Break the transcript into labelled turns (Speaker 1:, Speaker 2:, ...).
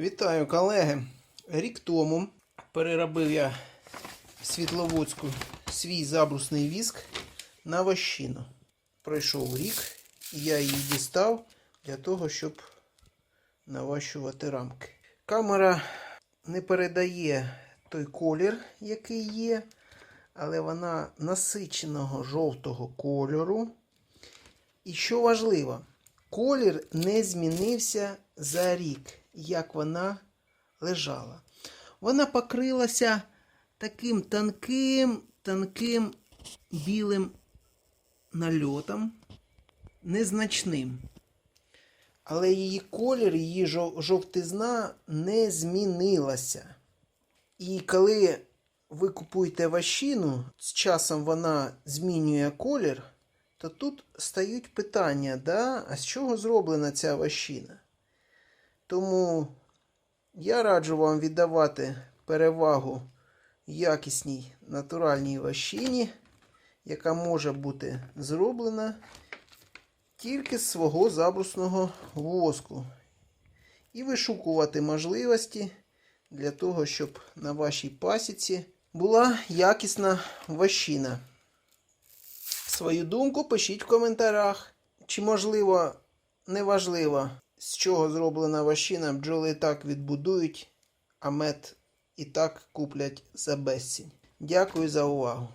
Speaker 1: Вітаю, колеги! Рік тому переробив я в Світловодську свій забрусний віск на вощину. Пройшов рік, і я її дістав для того, щоб наващувати рамки. Камера не передає той колір, який є, але вона насиченого жовтого кольору. І що важливо, колір не змінився за рік, як вона лежала. Вона покрилася таким тонким, тонким білим нальотом, незначним. Але її колір, її жовтизна не змінилася. І коли ви купуєте ващину, з часом вона змінює колір, то тут стають питання, да? а з чого зроблена ця ващина? Тому я раджу вам віддавати перевагу якісній натуральній ващині, яка може бути зроблена тільки з свого забрусного воску. І вишукувати можливості для того, щоб на вашій пасіці була якісна ващина. Свою думку пишіть в коментарях. Чи можливо, неважливо, з чого зроблена ващина, бджоли так відбудують, а мед і так куплять за безцінь. Дякую за увагу.